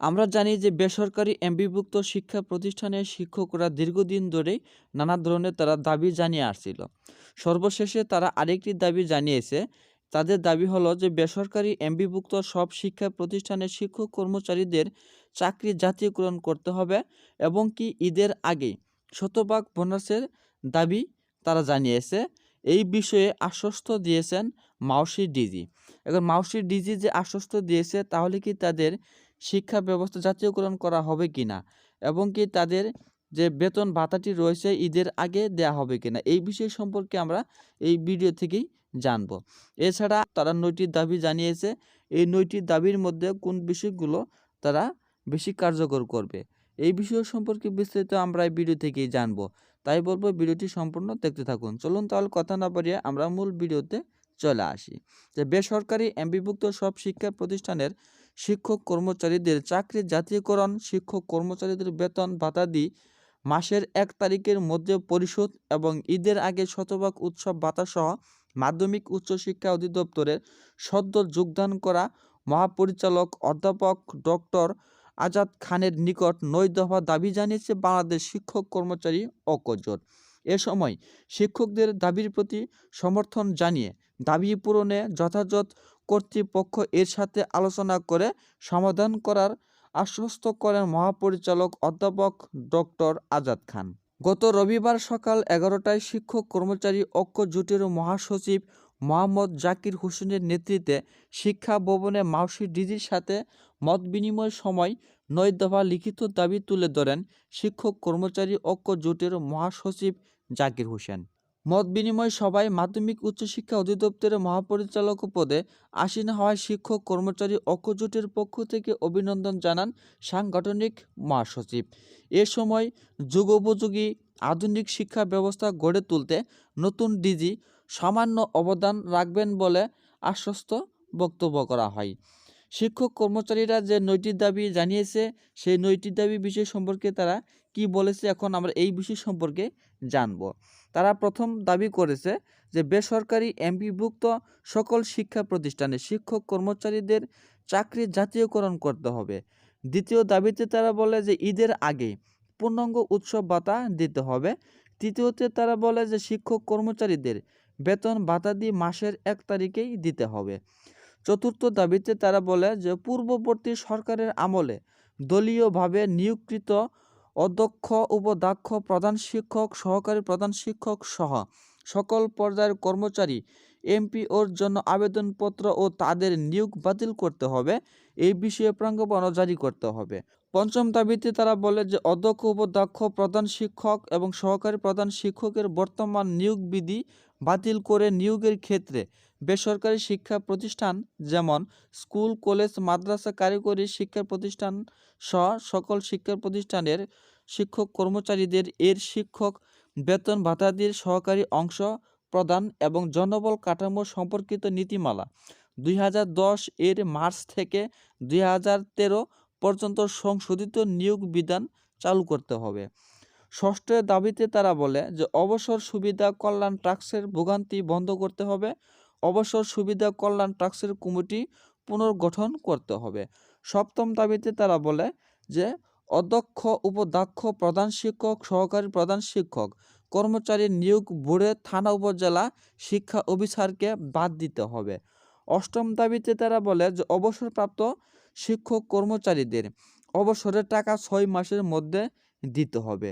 আমরা জানি যে বেসরকারি এমপিভুক্ত শিক্ষা প্রতিষ্ঠানের শিক্ষকরা দীর্ঘদিন ধরেই নানা ধরনের তারা দাবি জানিয়ে আসছিল। সর্বশেষে তারা আরেকটি দাবি জানিয়েছে, তাদের দাবি হলো যে বেসরকারি এমপিভুক্ত সব শিক্ষা প্রতিষ্ঠানের শিক্ষক কর্মচারীদের চাকরি জাতীয়করণ করতে হবে এবং কি ঈদের আগে শতভাগ বোনাসের দাবি তারা জানিয়েছে। এই বিষয়ে আশ্বস্ত দিয়েছেন মাউসি ডিজি। এখন মাউসি ডিজি যে আশ্বস্ত দিয়েছে, তাহলে কি তাদের শিক্ষা ব্যবস্থা জাতীয়করণ করা হবে কিনা এবং কি তাদের যে বেতন ভাতাটি রয়েছে ঈদের আগে দেয়া হবে কিনা এই বিষয় সম্পর্কে আমরা এই ভিডিও থেকেই জানব। এছাড়া তারা নয়টি দাবি জানিয়েছে। এই নয়টি দাবির মধ্যে কোন বিষয়গুলো তারা বেশি কার্যকর করবে? এই বিষয় সম্পর্কে বিস্তারিত আমরা এই ভিডিও থেকেই জানব। তাই বলব ভিডিওটি সম্পূর্ণ দেখতে থাকুন। চলুন তাহলে কথা না বাড়িয়ে আমরা মূল ভিডিওতে চলে আসি। যে বেসরকারি এমবিভুক্ত সব শিক্ষা প্রতিষ্ঠানের শিক্ষক কর্মচারীদের চাকরি জাতীয়করণ, শিক্ষক কর্মচারীদের বেতন ভাতাদি মাসের এক তারিখের মধ্যে পরিশোধ এবং ঈদের আগে শতভাগ উৎসব ভাতাসহ মাধ্যমিক উচ্চশিক্ষা অধিদপ্তরের সদ্য যোগদান করা মহাপরিচালক অধ্যাপক ডক্টর আজাদ খানের নিকট নয় দফা দাবি জানিয়েছে বাংলাদেশ শিক্ষক কর্মচারী ঐক্যজোট। এ সময় শিক্ষকদের দাবির প্রতি সমর্থন জানিয়ে দাবি পূরণে যথাযথ কর্তৃপক্ষ এর সাথে আলোচনা করে সমাধান করার আশ্বস্ত করেন মহাপরিচালক অধ্যাপক ডক্টর আজাদ খান। গত রবিবার সকাল এগারোটায় শিক্ষক কর্মচারী ঐক্য জোটের মহাসচিব মোহাম্মদ জাকির হোসেনের নেতৃত্বে শিক্ষা ভবনে মাউসি ডিজির সাথে মত বিনিময়ের সময় নয় দফা লিখিত দাবি তুলে ধরেন শিক্ষক কর্মচারী ঐক্য জোটের মহাসচিব জাকির হোসেন। মত বিনিময় সভায় মাধ্যমিক উচ্চশিক্ষা অধিদপ্তরের মহাপরিচালক পদে আসীন হওয়ায় শিক্ষক কর্মচারী ঐক্য জোটের পক্ষ থেকে অভিনন্দন জানান সাংগঠনিক মহাসচিব। এ সময় যুগোপযোগী আধুনিক শিক্ষা ব্যবস্থা গড়ে তুলতে নতুন ডিজি সামান্য অবদান রাখবেন বলে আশ্বস্ত বক্তব্য করা হয়। শিক্ষক কর্মচারীরা যে নৈটি দাবি জানিয়েছে, সেই নৈটি দাবি বিষয় সম্পর্কে তারা কি বলেছে এখন আমরা এই বিষয় সম্পর্কে জানব। তারা প্রথম দাবি করেছে যে বেসরকারি এমপিভুক্ত সকল শিক্ষা প্রতিষ্ঠানে শিক্ষক কর্মচারীদের চাকরি জাতীয়করণ করতে হবে। দ্বিতীয় দাবিতে তারা বলে যে ঈদের আগে পূর্ণাঙ্গ উৎসব ভাতা দিতে হবে। তৃতীয়তে তারা বলে যে শিক্ষক কর্মচারীদের বেতন ভাতা দিয়ে মাসের এক তারিখেই দিতে হবে। চতুর্থ দাবিতে তারা বলে যে, পূর্ববর্তী সরকারের আমলে দলীয়ভাবে নিয়োগকৃত অধ্যক্ষ, উপাধ্যক্ষ, প্রধান শিক্ষক, সহকারী প্রধান শিক্ষক সহ সকল পর্যায়ের কর্মচারী, এমপিওর জন্য আবেদনপত্র ও তাদের নিয়োগ বাতিল করতে হবে। এই বিষয়ে প্রাঙ্গপন জারি করতে হবে। পঞ্চম দাবিতে তারা বলে যে, অধ্যক্ষ, উপাধ্যক্ষ, প্রধান শিক্ষক এবং সহকারী প্রধান শিক্ষকের বর্তমান নিয়োগ বিধি বাতিল করে নিয়োগের ক্ষেত্রে বেসরকারি শিক্ষা প্রতিষ্ঠান যেমন স্কুল, কলেজ, মাদ্রাসা, কারিগরি শিক্ষা প্রতিষ্ঠান সহ সকল শিক্ষা প্রতিষ্ঠানের শিক্ষক কর্মচারীদের এর শিক্ষক বেতন ভাতাদির সহকারী অংশ প্রদান এবং জনবল কাঠামো সম্পর্কিত নীতিমালা দুই হাজার দশ এর মার্চ থেকে দুই হাজার তেরো পর্যন্ত সংশোধিত নিয়োগ বিধান চালু করতে হবে। ষষ্ঠ দাবিতে তারা বলে যে, অবসর সুবিধা কল্যাণ ট্রাক্সের ভোগান্তি বন্ধ করতে হবে। অবসর সুবিধা কল্যাণ ট্রাক্সের কমিটি পুনর্গঠন করতে হবে। সপ্তম দাবিতে তারা বলে যে, অধ্যক্ষ, উপাধ্যক্ষ, প্রধান শিক্ষক, সহকারী প্রধান শিক্ষক, কর্মচারী নিয়োগ বোর্ডে থানা, উপজেলা শিক্ষা অফিসারকে বাদ দিতে হবে। অষ্টম দাবিতে তারা বলে যে, অবসরপ্রাপ্ত শিক্ষক কর্মচারীদের অবসরের টাকা ছয় মাসের মধ্যে দিতে হবে।